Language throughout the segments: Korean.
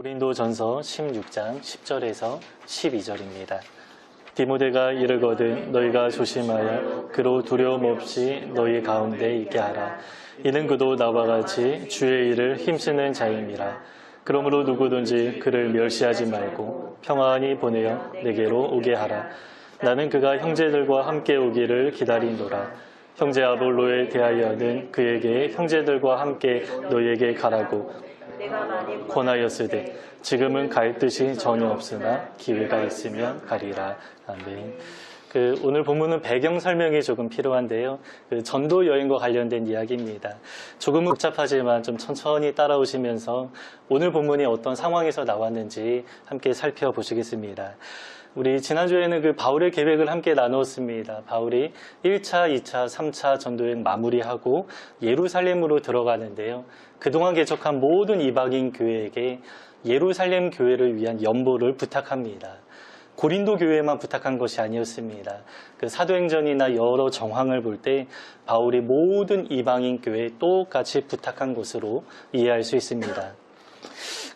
고린도 전서 16장 10절에서 12절입니다. 디모데가 이르거든 너희가 조심하여 그로 두려움 없이 너희 가운데 있게 하라. 이는 그도 나와 같이 주의 일을 힘쓰는 자임이라. 그러므로 누구든지 그를 멸시하지 말고 평안히 보내어 내게로 오게 하라. 나는 그가 형제들과 함께 오기를 기다리노라. 형제 아볼로에 대하여는 그에게 형제들과 함께 너희에게 가라고 권하였으되 지금은 갈 뜻이 전혀 없으나 기회가 있으면 가리라. 아멘. 그 오늘 본문은 배경 설명이 조금 필요한데요. 그 전도 여행과 관련된 이야기입니다. 조금은 복잡하지만 좀 천천히 따라오시면서 오늘 본문이 어떤 상황에서 나왔는지 함께 살펴보시겠습니다. 우리 지난주에는 그 바울의 계획을 함께 나누었습니다. 바울이 1차, 2차, 3차 전도여행 마무리하고 예루살렘으로 들어가는데요. 그동안 개척한 모든 이방인 교회에게 예루살렘 교회를 위한 연보를 부탁합니다. 고린도 교회만 부탁한 것이 아니었습니다. 그 사도행전이나 여러 정황을 볼 때 바울이 모든 이방인 교회에 똑같이 부탁한 것으로 이해할 수 있습니다.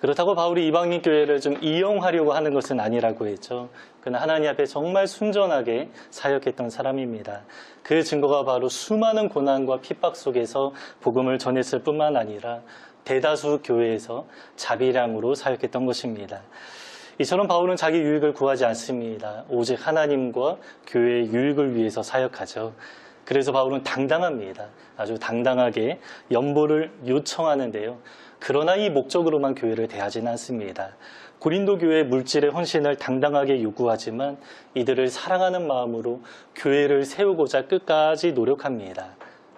그렇다고 바울이 이방인 교회를 좀 이용하려고 하는 것은 아니라고 했죠. 그는 하나님 앞에 정말 순전하게 사역했던 사람입니다. 그 증거가 바로 수많은 고난과 핍박 속에서 복음을 전했을 뿐만 아니라 대다수 교회에서 자비량으로 사역했던 것입니다. 이처럼 바울은 자기 유익을 구하지 않습니다. 오직 하나님과 교회의 유익을 위해서 사역하죠. 그래서 바울은 당당합니다. 아주 당당하게 연보를 요청하는데요. 그러나 이 목적으로만 교회를 대하지는 않습니다. 고린도 교회의 물질의 헌신을 당당하게 요구하지만 이들을 사랑하는 마음으로 교회를 세우고자 끝까지 노력합니다.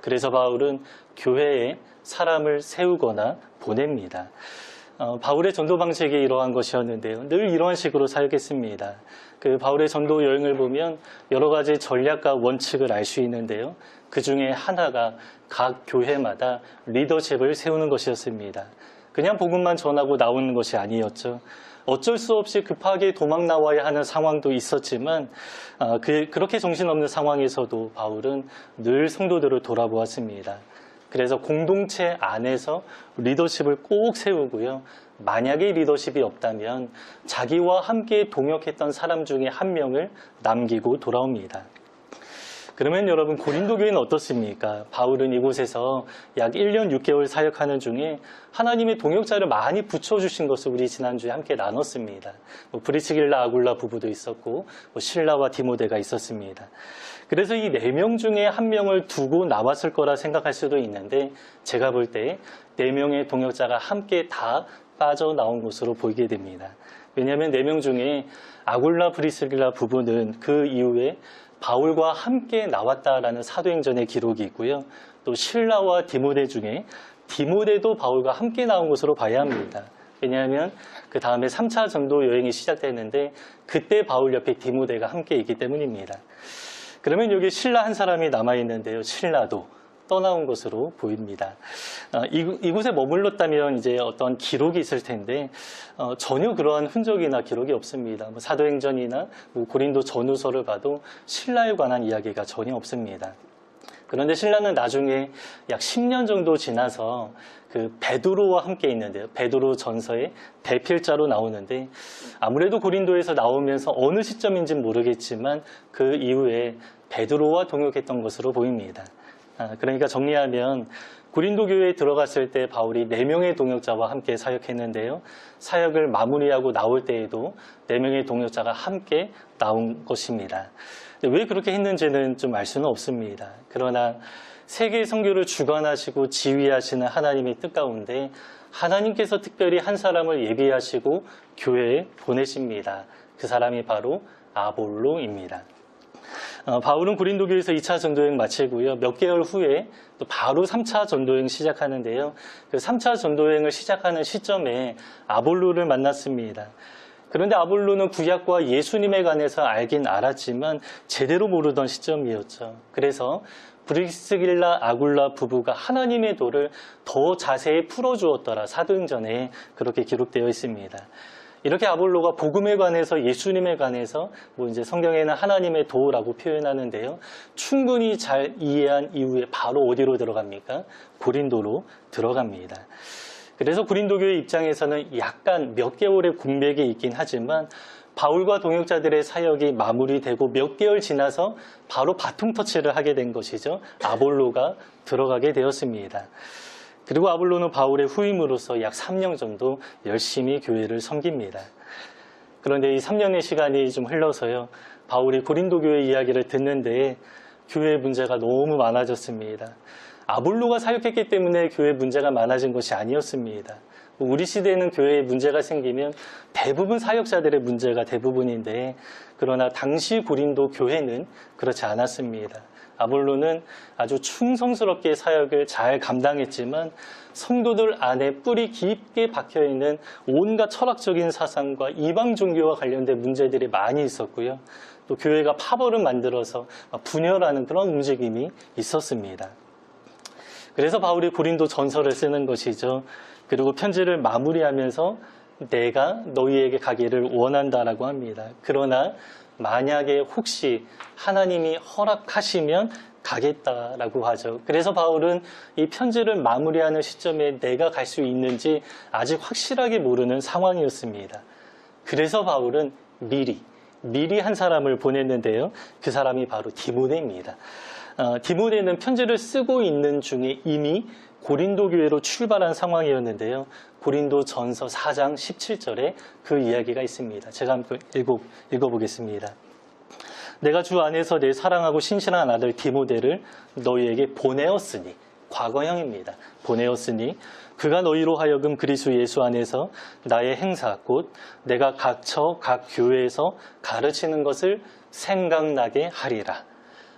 그래서 바울은 교회에 사람을 세우거나 보냅니다. 어, 바울의 전도 방식이 이러한 것이었는데요. 늘 이러한 식으로 사역했습니다. 그 바울의 전도 여행을 보면 여러 가지 전략과 원칙을 알 수 있는데요. 그 중에 하나가 각 교회마다 리더십을 세우는 것이었습니다. 그냥 복음만 전하고 나오는 것이 아니었죠. 어쩔 수 없이 급하게 도망 나와야 하는 상황도 있었지만 아, 그, 그렇게 정신없는 상황에서도 바울은 늘 성도들을 돌아보았습니다. 그래서 공동체 안에서 리더십을 꼭 세우고요. 만약에 리더십이 없다면 자기와 함께 동역했던 사람 중에 한 명을 남기고 돌아옵니다. 그러면 여러분 고린도 교회는 어떻습니까? 바울은 이곳에서 약 1년 6개월 사역하는 중에 하나님의 동역자를 많이 붙여주신 것을 우리 지난주에 함께 나눴습니다. 뭐 브리치길라 아굴라 부부도 있었고 뭐 신라와 디모데가 있었습니다. 그래서 이 네 명 중에 한 명을 두고 나왔을 거라 생각할 수도 있는데 제가 볼 때 네 명의 동역자가 함께 다 빠져나온 것으로 보이게 됩니다. 왜냐하면 네 명 중에 아굴라 브리스길라 부부는 그 이후에 바울과 함께 나왔다라는 사도행전의 기록이 있고요. 또 신라와 디모데 중에 디모데도 바울과 함께 나온 것으로 봐야 합니다. 왜냐하면 그 다음에 3차 전도 여행이 시작되는데 그때 바울 옆에 디모데가 함께 있기 때문입니다. 그러면 여기 신라 한 사람이 남아있는데요. 신라도 떠나온 것으로 보입니다. 어, 이, 이곳에 머물렀다면 이제 어떤 기록이 있을 텐데 어, 전혀 그러한 흔적이나 기록이 없습니다. 뭐 사도행전이나 뭐 고린도 전후서를 봐도 신라에 관한 이야기가 전혀 없습니다. 그런데 신라는 나중에 약 10년 정도 지나서 그 베드로와 함께 있는데요. 베드로 전서의 대필자로 나오는데 아무래도 고린도에서 나오면서 어느 시점인지는 모르겠지만 그 이후에 베드로와 동역했던 것으로 보입니다. 아, 그러니까 정리하면 고린도 교회에 들어갔을 때 바울이 4명의 동역자와 함께 사역했는데요. 사역을 마무리하고 나올 때에도 4명의 동역자가 함께 나온 것입니다. 왜 그렇게 했는지는 좀 알 수는 없습니다. 그러나 세계 선교를 주관하시고 지휘하시는 하나님의 뜻 가운데 하나님께서 특별히 한 사람을 예비하시고 교회에 보내십니다. 그 사람이 바로 아볼로입니다. 어, 바울은 고린 도 교에서 2차 전도여행 마치고요. 몇 개월 후에 또 바로 3차 전도여행 시작하는데요. 그 3차 전도여행을 시작하는 시점에 아볼로를 만났습니다. 그런데 아볼로는 구약과 예수님에 관해서 알긴 알았지만 제대로 모르던 시점이었죠. 그래서 브리스길라 아굴라 부부가 하나님의 도를 더 자세히 풀어주었더라 사도행전에 그렇게 기록되어 있습니다. 이렇게 아볼로가 복음에 관해서 예수님에 관해서 뭐 이제 성경에는 하나님의 도라고 표현하는데요. 충분히 잘 이해한 이후에 바로 어디로 들어갑니까? 고린도로 들어갑니다. 그래서 고린도교회 입장에서는 약간 몇 개월의 공백이 있긴 하지만 바울과 동역자들의 사역이 마무리되고 몇 개월 지나서 바로 바통 터치를 하게 된 것이죠. 아볼로가 들어가게 되었습니다. 그리고 아볼로는 바울의 후임으로서 약 3년 정도 열심히 교회를 섬깁니다. 그런데 이 3년의 시간이 좀 흘러서요. 바울이 고린도 교회 이야기를 듣는데 교회 문제가 너무 많아졌습니다. 아볼로가 사역했기 때문에 교회 문제가 많아진 것이 아니었습니다. 우리 시대에는 교회에 문제가 생기면 대부분 사역자들의 문제가 대부분인데 그러나 당시 고린도 교회는 그렇지 않았습니다. 아볼로는 아주 충성스럽게 사역을 잘 감당했지만 성도들 안에 뿌리 깊게 박혀 있는 온갖 철학적인 사상과 이방 종교와 관련된 문제들이 많이 있었고요. 또 교회가 파벌을 만들어서 분열하는 그런 움직임이 있었습니다. 그래서 바울이 고린도 전설을 쓰는 것이죠. 그리고 편지를 마무리하면서 내가 너희에게 가기를 원한다라고 합니다. 그러나 만약에 혹시 하나님이 허락하시면 가겠다라고 하죠. 그래서 바울은 이 편지를 마무리하는 시점에 내가 갈 수 있는지 아직 확실하게 모르는 상황이었습니다. 그래서 바울은 미리, 미리 한 사람을 보냈는데요. 그 사람이 바로 디모데입니다. 어, 디모데는 편지를 쓰고 있는 중에 이미 고린도 교회로 출발한 상황이었는데요. 고린도 전서 4장 17절에 그 이야기가 있습니다. 제가 한번 읽어, 읽어보겠습니다. 내가 주 안에서 내 사랑하고 신실한 아들 디모데를 너희에게 보내었으니 과거형입니다. 보내었으니 그가 너희로 하여금 그리스 예수 안에서 나의 행사 곧 내가 각 처 각 교회에서 가르치는 것을 생각나게 하리라.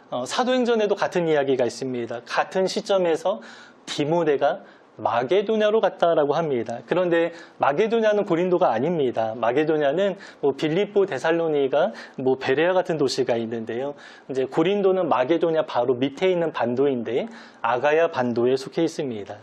어, 사도행전에도 같은 이야기가 있습니다. 같은 시점에서 디모데가 마게도냐로 갔다라고 합니다. 그런데 마게도냐는 고린도가 아닙니다. 마게도냐는 뭐 빌립보, 데살로니가, 뭐 베레아 같은 도시가 있는데요. 이제 고린도는 마게도냐 바로 밑에 있는 반도인데 아가야 반도에 속해 있습니다.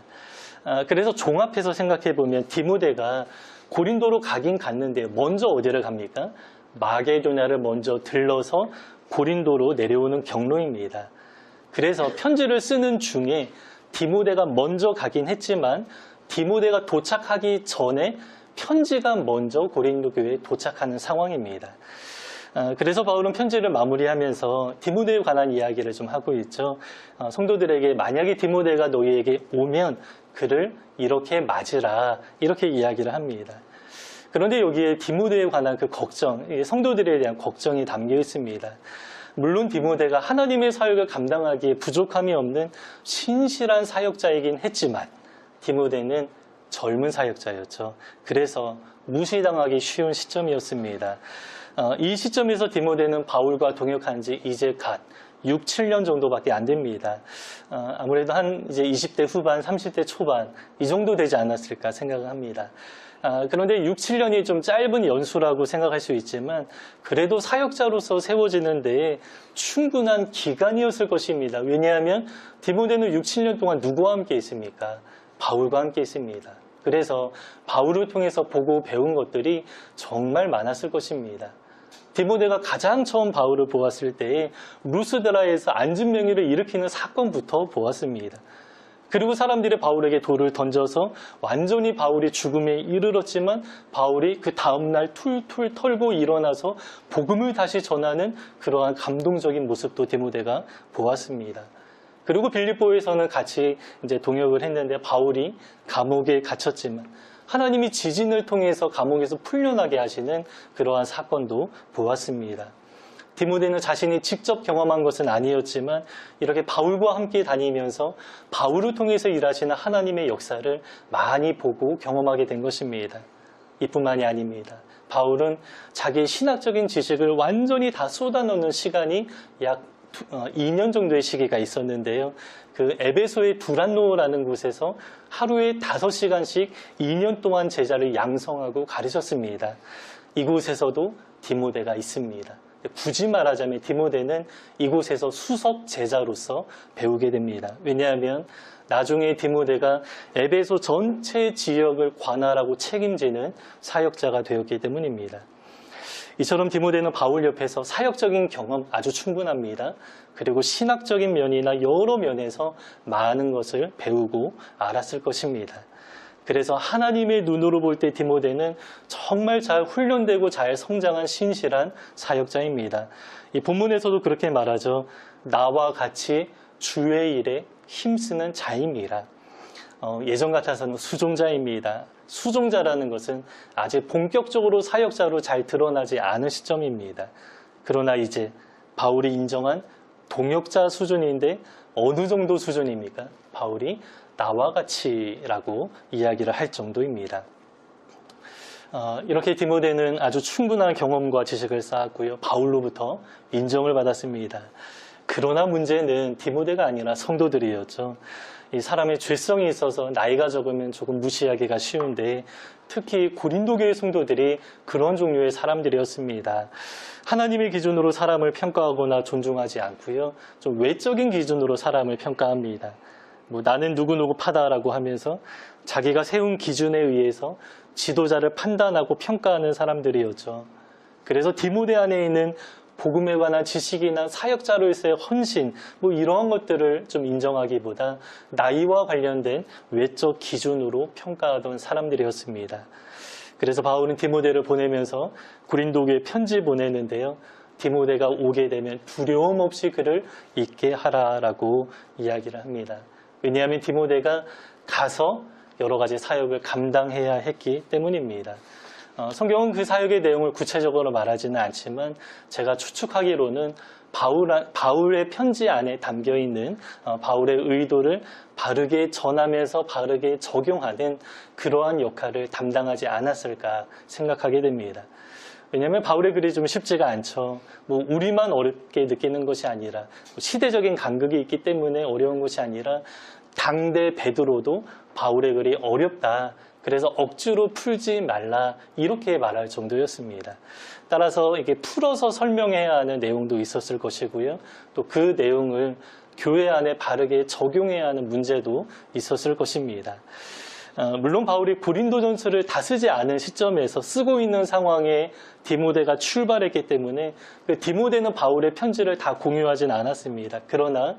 아, 그래서 종합해서 생각해 보면 디모데가 고린도로 가긴 갔는데 먼저 어디를 갑니까? 마게도냐를 먼저 들러서 고린도로 내려오는 경로입니다. 그래서 편지를 쓰는 중에 디모데가 먼저 가긴 했지만 디모데가 도착하기 전에 편지가 먼저 고린도 교회에 도착하는 상황입니다. 어, 그래서 바울은 편지를 마무리하면서 디모데에 관한 이야기를 좀 하고 있죠. 어, 성도들에게 만약에 디모데가 너희에게 오면 그를 이렇게 맞으라 이렇게 이야기를 합니다. 그런데 여기에 디모데에 관한 그 걱정, 성도들에 대한 걱정이 담겨 있습니다. 물론 디모데가 하나님의 사역을 감당하기에 부족함이 없는 신실한 사역자이긴 했지만 디모데는 젊은 사역자였죠. 그래서 무시당하기 쉬운 시점이었습니다. 어, 이 시점에서 디모데는 바울과 동역한 지 이제 갓 6, 7년 정도밖에 안 됩니다. 어, 아무래도 한 이제 20대 후반, 30대 초반 이 정도 되지 않았을까 생각을 합니다. 아, 그런데 6, 7년이 좀 짧은 연수라고 생각할 수 있지만 그래도 사역자로서 세워지는데 충분한 기간이었을 것입니다. 왜냐하면 디모데는 6, 7년 동안 누구와 함께 있습니까? 바울과 함께 있습니다. 그래서 바울을 통해서 보고 배운 것들이 정말 많았을 것입니다. 디모데가 가장 처음 바울을 보았을 때에 루스드라에서 안진명의를 일으키는 사건부터 보았습니다. 그리고 사람들이 바울에게 돌을 던져서 완전히 바울이 죽음에 이르렀지만 바울이 그 다음날 툴툴 털고 일어나서 복음을 다시 전하는 그러한 감동적인 모습도 디모데가 보았습니다. 그리고 빌립보에서는 같이 이제 동역을 했는데 바울이 감옥에 갇혔지만 하나님이 지진을 통해서 감옥에서 풀려나게 하시는 그러한 사건도 보았습니다. 디모데는 자신이 직접 경험한 것은 아니었지만 이렇게 바울과 함께 다니면서 바울을 통해서 일하시는 하나님의 역사를 많이 보고 경험하게 된 것입니다. 이뿐만이 아닙니다. 바울은 자기 신학적인 지식을 완전히 다 쏟아넣는 시간이 약 2년 정도의 시기가 있었는데요. 그 에베소의 두란노라는 곳에서 하루에 5시간씩 2년 동안 제자를 양성하고 가르쳤습니다. 이곳에서도 디모데가 있습니다. 굳이 말하자면 디모데는 이곳에서 수석 제자로서 배우게 됩니다. 왜냐하면 나중에 디모데가 에베소 전체 지역을 관할하고 책임지는 사역자가 되었기 때문입니다. 이처럼 디모데는 바울 옆에서 사역적인 경험 아주 충분합니다. 그리고 신학적인 면이나 여러 면에서 많은 것을 배우고 알았을 것입니다. 그래서 하나님의 눈으로 볼 때 디모데는 정말 잘 훈련되고 잘 성장한 신실한 사역자입니다. 이 본문에서도 그렇게 말하죠. 나와 같이 주의 일에 힘쓰는 자임이라. 어, 예전 같아서는 수종자입니다. 수종자라는 것은 아직 본격적으로 사역자로 잘 드러나지 않은 시점입니다. 그러나 이제 바울이 인정한 동역자 수준인데 어느 정도 수준입니까? 바울이 나와 같이라고 이야기를 할 정도입니다. 어, 이렇게 디모데는 아주 충분한 경험과 지식을 쌓았고요. 바울로부터 인정을 받았습니다. 그러나 문제는 디모데가 아니라 성도들이었죠. 이 사람의 죄성이 있어서 나이가 적으면 조금 무시하기가 쉬운데 특히 고린도 교회 성도들이 그런 종류의 사람들이었습니다. 하나님의 기준으로 사람을 평가하거나 존중하지 않고요. 좀 외적인 기준으로 사람을 평가합니다. 뭐 나는 누구누구 파다라고 하면서 자기가 세운 기준에 의해서 지도자를 판단하고 평가하는 사람들이었죠. 그래서 디모데 안에 있는 복음에 관한 지식이나 사역자로서의 헌신, 뭐 이러한 것들을 좀 인정하기보다 나이와 관련된 외적 기준으로 평가하던 사람들이었습니다. 그래서 바울은 디모데를 보내면서 고린도교에 편지 보내는데요. 디모데가 오게 되면 두려움 없이 그를 있게 하라라고 이야기를 합니다. 왜냐하면 디모데가 가서 여러 가지 사역을 감당해야 했기 때문입니다. 어, 성경은 그 사역의 내용을 구체적으로 말하지는 않지만 제가 추측하기로는 바울, 바울의 편지 안에 담겨 있는 어, 바울의 의도를 바르게 전하면서 바르게 적용하는 그러한 역할을 담당하지 않았을까 생각하게 됩니다. 왜냐하면 바울의 글이 좀 쉽지가 않죠. 뭐 우리만 어렵게 느끼는 것이 아니라 뭐 시대적인 간극이 있기 때문에 어려운 것이 아니라 당대 베드로도 바울의 글이 어렵다. 그래서 억지로 풀지 말라 이렇게 말할 정도였습니다. 따라서 이게 풀어서 설명해야 하는 내용도 있었을 것이고요. 또 그 내용을 교회 안에 바르게 적용해야 하는 문제도 있었을 것입니다. 어, 물론 바울이 고린도전서를 다 쓰지 않은 시점에서 쓰고 있는 상황에 디모데가 출발했기 때문에 그 디모데는 바울의 편지를 다 공유하진 않았습니다. 그러나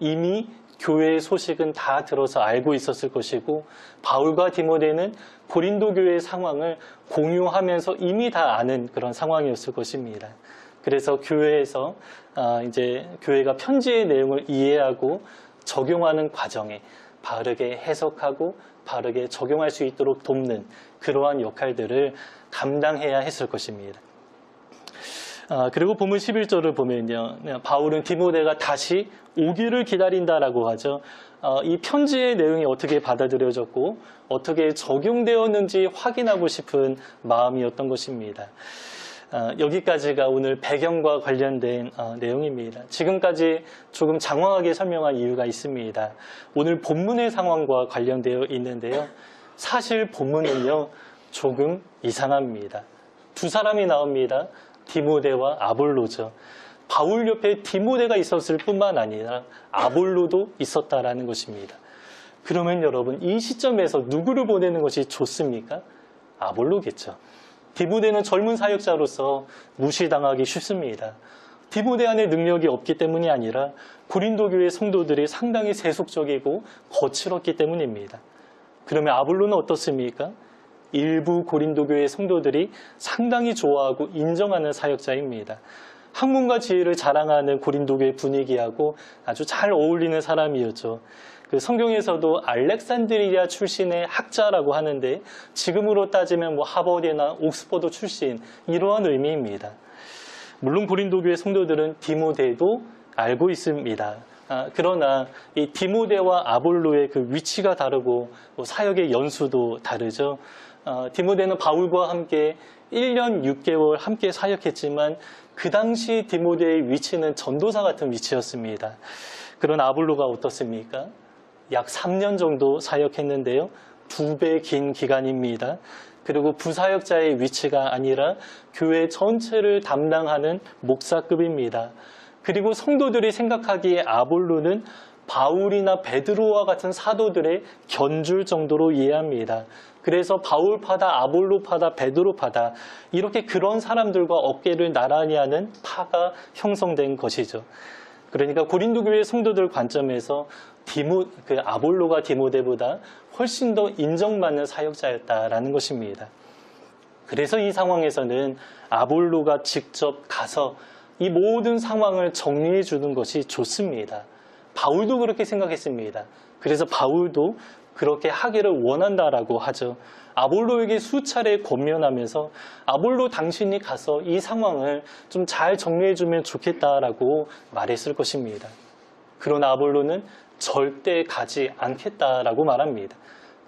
이미 교회의 소식은 다 들어서 알고 있었을 것이고 바울과 디모데는 고린도 교회의 상황을 공유하면서 이미 다 아는 그런 상황이었을 것입니다. 그래서 교회에서 아, 이제 교회가 편지의 내용을 이해하고 적용하는 과정에 바르게 해석하고 바르게 적용할 수 있도록 돕는 그러한 역할들을 감당해야 했을 것입니다. 아, 그리고 본문 11절을 보면요. 바울은 디모데가 다시 오기를 기다린다라고 하죠. 어, 이 편지의 내용이 어떻게 받아들여졌고 어떻게 적용되었는지 확인하고 싶은 마음이었던 것입니다. 어, 여기까지가 오늘 배경과 관련된 어, 내용입니다. 지금까지 조금 장황하게 설명한 이유가 있습니다. 오늘 본문의 상황과 관련되어 있는데요. 사실 본문은요, 조금 이상합니다. 두 사람이 나옵니다. 디모데와 아볼로죠. 바울 옆에 디모데가 있었을 뿐만 아니라 아볼로도 있었다라는 것입니다. 그러면 여러분 이 시점에서 누구를 보내는 것이 좋습니까? 아볼로겠죠. 디모데는 젊은 사역자로서 무시당하기 쉽습니다. 디모데 안에 능력이 없기 때문이 아니라 고린도 교회 성도들이 상당히 세속적이고 거칠었기 때문입니다. 그러면 아볼로는 어떻습니까? 일부 고린도 교회 성도들이 상당히 좋아하고 인정하는 사역자입니다. 학문과 지혜를 자랑하는 고린도 교회 분위기하고 아주 잘 어울리는 사람이었죠. 그 성경에서도 알렉산드리아 출신의 학자라고 하는데 지금으로 따지면 뭐 하버드나 옥스퍼드 출신 이러한 의미입니다. 물론 고린도 교회 성도들은 디모데도 알고 있습니다. 아, 그러나 이 디모데와 아볼로의 그 위치가 다르고 뭐 사역의 연수도 다르죠. 어, 디모데는 바울과 함께 1년 6개월 함께 사역했지만 그 당시 디모데의 위치는 전도사 같은 위치였습니다. 그런 아볼로가 어떻습니까? 약 3년 정도 사역했는데요. 두 배 긴 기간입니다. 그리고 부사역자의 위치가 아니라 교회 전체를 담당하는 목사급입니다. 그리고 성도들이 생각하기에 아볼로는 바울이나 베드로와 같은 사도들의 견줄 정도로 이해합니다. 그래서 바울파다, 아볼로파다, 베드로파다 이렇게 그런 사람들과 어깨를 나란히 하는 파가 형성된 것이죠. 그러니까 고린도 교회 성도들 관점에서 디모, 그 아볼로가 디모데보다 훨씬 더 인정받는 사역자였다라는 것입니다. 그래서 이 상황에서는 아볼로가 직접 가서 이 모든 상황을 정리해 주는 것이 좋습니다. 바울도 그렇게 생각했습니다. 그래서 바울도 그렇게 하기를 원한다라고 하죠. 아볼로에게 수차례 권면하면서 아볼로 당신이 가서 이 상황을 좀 잘 정리해 주면 좋겠다라고 말했을 것입니다. 그러나 아볼로는 절대 가지 않겠다라고 말합니다.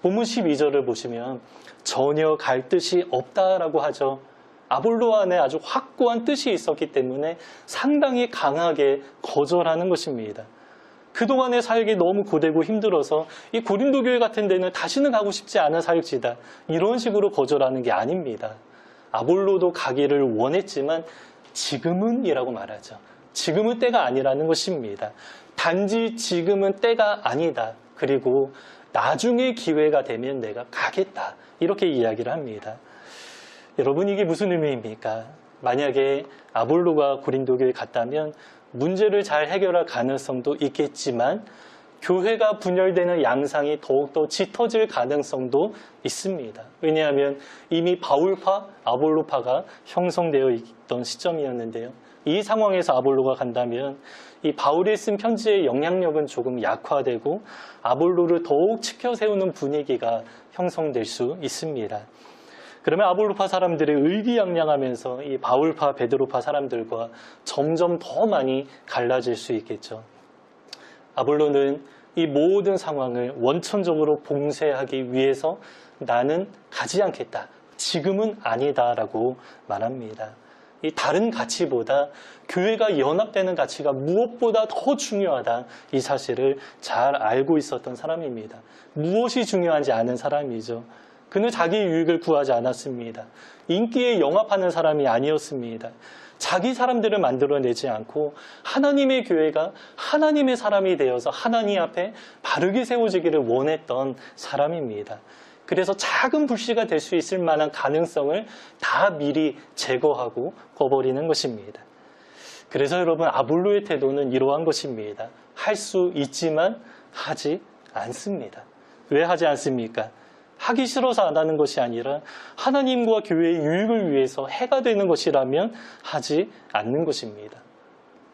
본문 12절을 보시면 전혀 갈 뜻이 없다라고 하죠. 아볼로 안에 아주 확고한 뜻이 있었기 때문에 상당히 강하게 거절하는 것입니다. 그동안의 사역이 너무 고되고 힘들어서 이 고린도 교회 같은 데는 다시는 가고 싶지 않은 사역지다. 이런 식으로 거절하는 게 아닙니다. 아볼로도 가기를 원했지만 지금은 이라고 말하죠. 지금은 때가 아니라는 것입니다. 단지 지금은 때가 아니다. 그리고 나중에 기회가 되면 내가 가겠다. 이렇게 이야기를 합니다. 여러분 이게 무슨 의미입니까? 만약에 아볼로가 고린도 교에 갔다면 문제를 잘 해결할 가능성도 있겠지만 교회가 분열되는 양상이 더욱더 짙어질 가능성도 있습니다. 왜냐하면 이미 바울파, 아볼로파가 형성되어 있던 시점이었는데요. 이 상황에서 아볼로가 간다면 이 바울이 쓴 편지의 영향력은 조금 약화되고 아볼로를 더욱 치켜 세우는 분위기가 형성될 수 있습니다. 그러면 아볼로파 사람들이 의기양양하면서 이 바울파, 베드로파 사람들과 점점 더 많이 갈라질 수 있겠죠. 아볼로는 이 모든 상황을 원천적으로 봉쇄하기 위해서 나는 가지 않겠다. 지금은 아니다라고 말합니다. 이 다른 가치보다 교회가 연합되는 가치가 무엇보다 더 중요하다. 이 사실을 잘 알고 있었던 사람입니다. 무엇이 중요한지 아는 사람이죠. 그는 자기 유익을 구하지 않았습니다. 인기에 영합하는 사람이 아니었습니다. 자기 사람들을 만들어내지 않고 하나님의 교회가 하나님의 사람이 되어서 하나님 앞에 바르게 세워지기를 원했던 사람입니다. 그래서 작은 불씨가 될 수 있을 만한 가능성을 다 미리 제거하고 꺼버리는 것입니다. 그래서 여러분 아볼로의 태도는 이러한 것입니다. 할 수 있지만 하지 않습니다. 왜 하지 않습니까? 하기 싫어서 안 하는 것이 아니라 하나님과 교회의 유익을 위해서 해가 되는 것이라면 하지 않는 것입니다.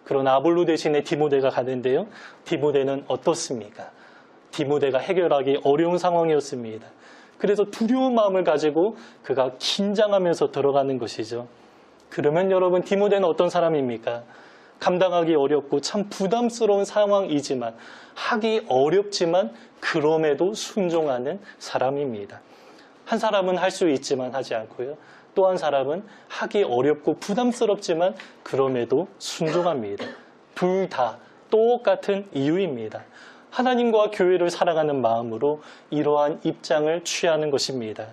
그러나 아볼로 대신에 디모데가 가는데요. 디모데는 어떻습니까? 디모데가 해결하기 어려운 상황이었습니다. 그래서 두려운 마음을 가지고 그가 긴장하면서 들어가는 것이죠. 그러면 여러분 디모데는 어떤 사람입니까? 감당하기 어렵고 참 부담스러운 상황이지만 하기 어렵지만 그럼에도 순종하는 사람입니다. 한 사람은 할 수 있지만 하지 않고요. 또 한 사람은 하기 어렵고 부담스럽지만 그럼에도 순종합니다. 둘 다 똑같은 이유입니다. 하나님과 교회를 사랑하는 마음으로 이러한 입장을 취하는 것입니다.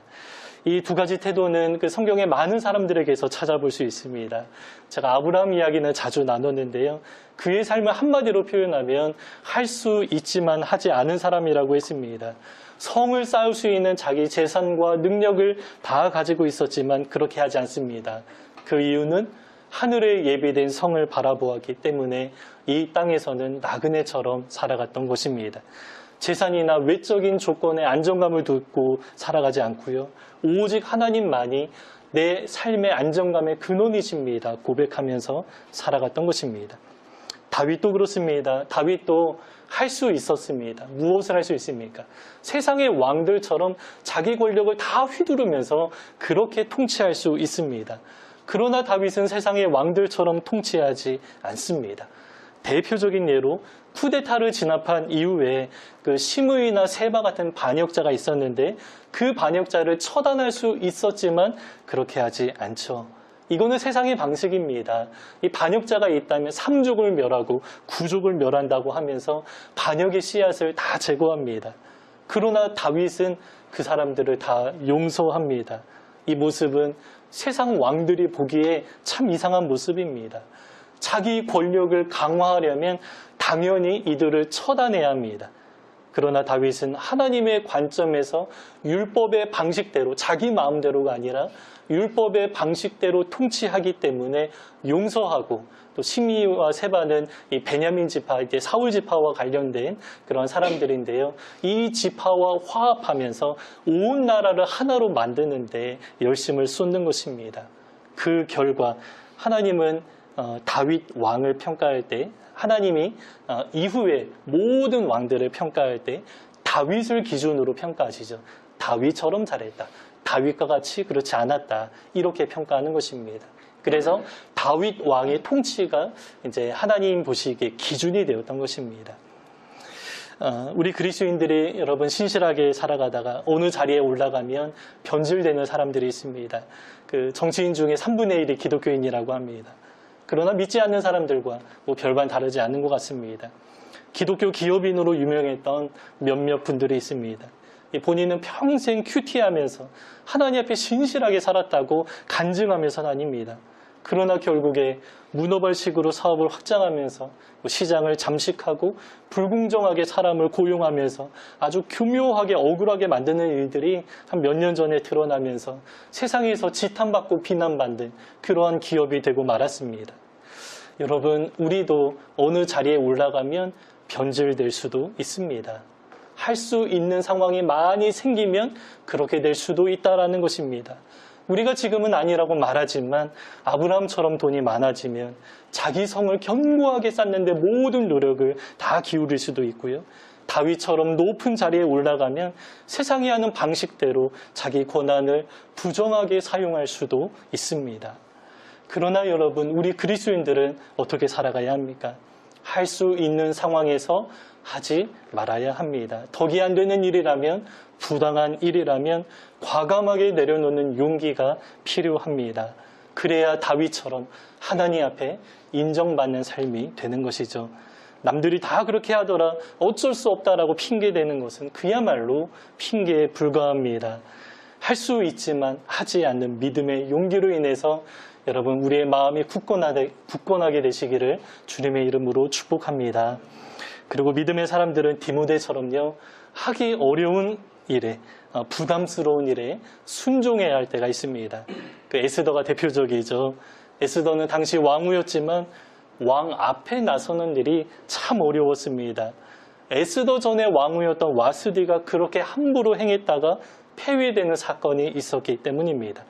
이 두 가지 태도는 그 성경의 많은 사람들에게서 찾아볼 수 있습니다. 제가 아브라함 이야기는 자주 나눴는데요. 그의 삶을 한마디로 표현하면 할 수 있지만 하지 않은 사람이라고 했습니다. 성을 쌓을 수 있는 자기 재산과 능력을 다 가지고 있었지만 그렇게 하지 않습니다. 그 이유는 하늘에 예비된 성을 바라보았기 때문에 이 땅에서는 나그네처럼 살아갔던 것입니다. 재산이나 외적인 조건의 안정감을 두고 살아가지 않고요. 오직 하나님만이 내 삶의 안정감의 근원이십니다. 고백하면서 살아갔던 것입니다. 다윗도 그렇습니다. 다윗도 할 수 있었습니다. 무엇을 할 수 있습니까? 세상의 왕들처럼 자기 권력을 다 휘두르면서 그렇게 통치할 수 있습니다. 그러나 다윗은 세상의 왕들처럼 통치하지 않습니다. 대표적인 예로 쿠데타를 진압한 이후에 그 시므이나 세바 같은 반역자가 있었는데 그 반역자를 처단할 수 있었지만 그렇게 하지 않죠. 이거는 세상의 방식입니다. 이 반역자가 있다면 삼족을 멸하고 구족을 멸한다고 하면서 반역의 씨앗을 다 제거합니다. 그러나 다윗은 그 사람들을 다 용서합니다. 이 모습은 세상 왕들이 보기에 참 이상한 모습입니다. 자기 권력을 강화하려면 당연히 이들을 처단해야 합니다. 그러나 다윗은 하나님의 관점에서 율법의 방식대로 자기 마음대로가 아니라 율법의 방식대로 통치하기 때문에 용서하고 또 시미와 세바는 이 베냐민 지파, 이제 사울 지파와 관련된 그런 사람들인데요. 이 지파와 화합하면서 온 나라를 하나로 만드는데 열심을 쏟는 것입니다. 그 결과 하나님은 어, 다윗 왕을 평가할 때 하나님이 어, 이후에 모든 왕들을 평가할 때 다윗을 기준으로 평가하시죠. 다윗처럼 잘했다. 다윗과 같이 그렇지 않았다. 이렇게 평가하는 것입니다. 그래서 다윗 왕의 통치가 이제 하나님 보시기에 기준이 되었던 것입니다. 어, 우리 그리스도인들이 여러분 신실하게 살아가다가 어느 자리에 올라가면 변질되는 사람들이 있습니다. 그 정치인 중에 3분의 1이 기독교인이라고 합니다. 그러나 믿지 않는 사람들과 뭐 별반 다르지 않은 것 같습니다. 기독교 기업인으로 유명했던 몇몇 분들이 있습니다. 이 본인은 평생 큐티하면서 하나님 앞에 신실하게 살았다고 간증하면서 다닙니다. 그러나 결국에 문어발식으로 사업을 확장하면서 뭐 시장을 잠식하고 불공정하게 사람을 고용하면서 아주 교묘하게 억울하게 만드는 일들이 한 몇 년 전에 드러나면서 세상에서 지탄받고 비난받는 그러한 기업이 되고 말았습니다. 여러분, 우리도 어느 자리에 올라가면 변질될 수도 있습니다. 할 수 있는 상황이 많이 생기면 그렇게 될 수도 있다라는 것입니다. 우리가 지금은 아니라고 말하지만 아브라함처럼 돈이 많아지면 자기 성을 견고하게 쌓는데 모든 노력을 다 기울일 수도 있고요. 다윗처럼 높은 자리에 올라가면 세상이 하는 방식대로 자기 권한을 부정하게 사용할 수도 있습니다. 그러나 여러분, 우리 그리스도인들은 어떻게 살아가야 합니까? 할 수 있는 상황에서 하지 말아야 합니다. 덕이 안 되는 일이라면, 부당한 일이라면 과감하게 내려놓는 용기가 필요합니다. 그래야 다윗처럼 하나님 앞에 인정받는 삶이 되는 것이죠. 남들이 다 그렇게 하더라 어쩔 수 없다라고 핑계대는 것은 그야말로 핑계에 불과합니다. 할 수 있지만 하지 않는 믿음의 용기로 인해서 여러분 우리의 마음이 굳건하게, 되시기를 주님의 이름으로 축복합니다. 그리고 믿음의 사람들은 디모데처럼요 하기 어려운 일에 어, 부담스러운 일에 순종해야 할 때가 있습니다. 그 에스더가 대표적이죠. 에스더는 당시 왕후였지만 왕 앞에 나서는 일이 참 어려웠습니다. 에스더 전에 왕후였던 와스디가 그렇게 함부로 행했다가 폐위되는 사건이 있었기 때문입니다.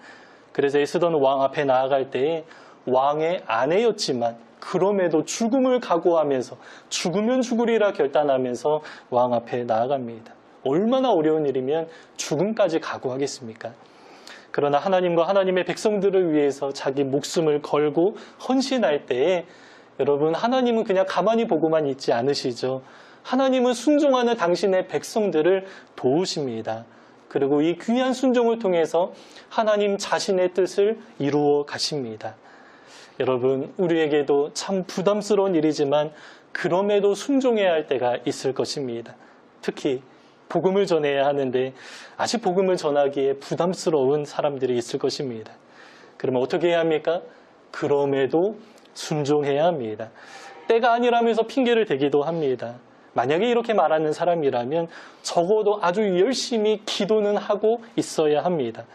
그래서 에스더는 왕 앞에 나아갈 때에 왕의 아내였지만 그럼에도 죽음을 각오하면서 죽으면 죽으리라 결단하면서 왕 앞에 나아갑니다. 얼마나 어려운 일이면 죽음까지 각오하겠습니까? 그러나 하나님과 하나님의 백성들을 위해서 자기 목숨을 걸고 헌신할 때에 여러분 하나님은 그냥 가만히 보고만 있지 않으시죠. 하나님은 순종하는 당신의 백성들을 도우십니다. 그리고 이 귀한 순종을 통해서 하나님 자신의 뜻을 이루어 가십니다. 여러분, 우리에게도 참 부담스러운 일이지만 그럼에도 순종해야 할 때가 있을 것입니다. 특히 복음을 전해야 하는데 아직 복음을 전하기에 부담스러운 사람들이 있을 것입니다. 그러면 어떻게 해야 합니까? 그럼에도 순종해야 합니다. 때가 아니라면서 핑계를 대기도 합니다. 만약에 이렇게 말하는 사람이라면 적어도 아주 열심히 기도는 하고 있어야 합니다.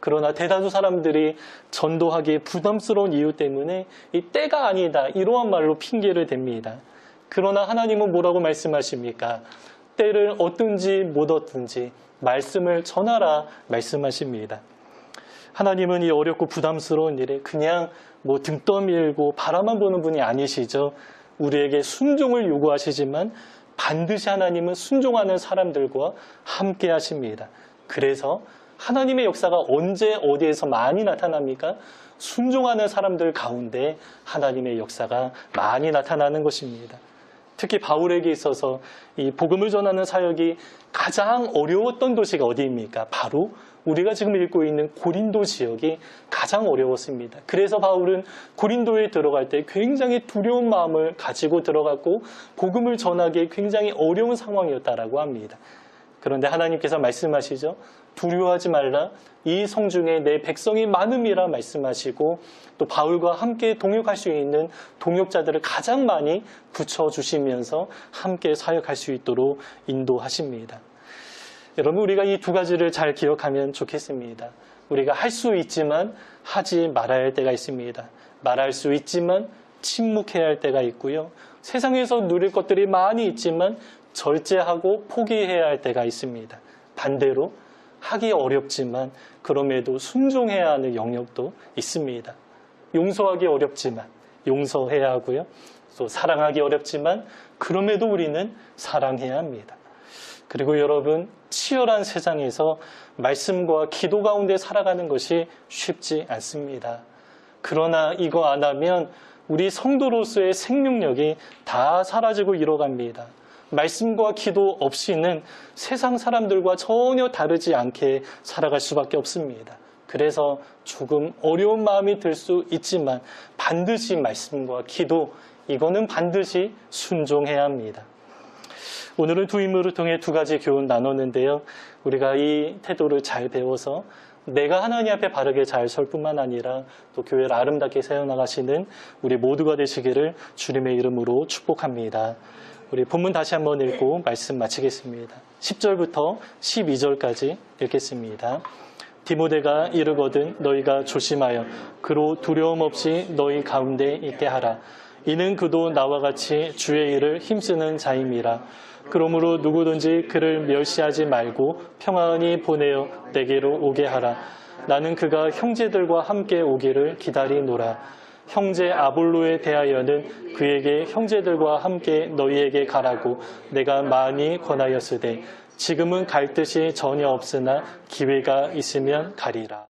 그러나 대다수 사람들이 전도하기에 부담스러운 이유 때문에 이 때가 아니다 이러한 말로 핑계를 댑니다. 그러나 하나님은 뭐라고 말씀하십니까? 때를 얻든지 못 얻든지 말씀을 전하라 말씀하십니다. 하나님은 이 어렵고 부담스러운 일에 그냥 뭐 등 떠밀고 바라만 보는 분이 아니시죠. 우리에게 순종을 요구하시지만 반드시 하나님은 순종하는 사람들과 함께 하십니다. 그래서 하나님의 역사가 언제 어디에서 많이 나타납니까? 순종하는 사람들 가운데 하나님의 역사가 많이 나타나는 것입니다. 특히 바울에게 있어서 이 복음을 전하는 사역이 가장 어려웠던 도시가 어디입니까? 바로 우리가 지금 읽고 있는 고린도 지역이 가장 어려웠습니다. 그래서 바울은 고린도에 들어갈 때 굉장히 두려운 마음을 가지고 들어갔고 복음을 전하기에 굉장히 어려운 상황이었다라고 합니다. 그런데 하나님께서 말씀하시죠. 두려워하지 말라. 이 성중에 내 백성이 많음이라 말씀하시고 또 바울과 함께 동역할 수 있는 동역자들을 가장 많이 붙여주시면서 함께 사역할 수 있도록 인도하십니다. 여러분 우리가 이 두 가지를 잘 기억하면 좋겠습니다. 우리가 할 수 있지만 하지 말아야 할 때가 있습니다. 말할 수 있지만 침묵해야 할 때가 있고요. 세상에서 누릴 것들이 많이 있지만 절제하고 포기해야 할 때가 있습니다. 반대로 하기 어렵지만 그럼에도 순종해야 하는 영역도 있습니다. 용서하기 어렵지만 용서해야 하고요. 또 사랑하기 어렵지만 그럼에도 우리는 사랑해야 합니다. 그리고 여러분, 치열한 세상에서 말씀과 기도 가운데 살아가는 것이 쉽지 않습니다. 그러나 이거 안 하면 우리 성도로서의 생명력이 다 사라지고 잃어갑니다. 말씀과 기도 없이는 세상 사람들과 전혀 다르지 않게 살아갈 수밖에 없습니다. 그래서 조금 어려운 마음이 들 수 있지만 반드시 말씀과 기도, 이거는 반드시 순종해야 합니다. 오늘은 두 인물을 통해 두 가지 교훈 나눴는데요. 우리가 이 태도를 잘 배워서 내가 하나님 앞에 바르게 잘 설 뿐만 아니라 또 교회를 아름답게 세워나가시는 우리 모두가 되시기를 주님의 이름으로 축복합니다. 우리 본문 다시 한번 읽고 말씀 마치겠습니다. 10절부터 12절까지 읽겠습니다. 디모데가 이르거든 너희가 조심하여 그로 두려움 없이 너희 가운데 있게 하라. 이는 그도 나와 같이 주의 일을 힘쓰는 자임이라. 그러므로 누구든지 그를 멸시하지 말고 평안히 보내어 내게로 오게 하라. 나는 그가 형제들과 함께 오기를 기다리노라. 형제 아볼로에 대하여는 그에게 형제들과 함께 너희에게 가라고 내가 많이 권하였으되 지금은 갈 뜻이 전혀 없으나 기회가 있으면 가리라.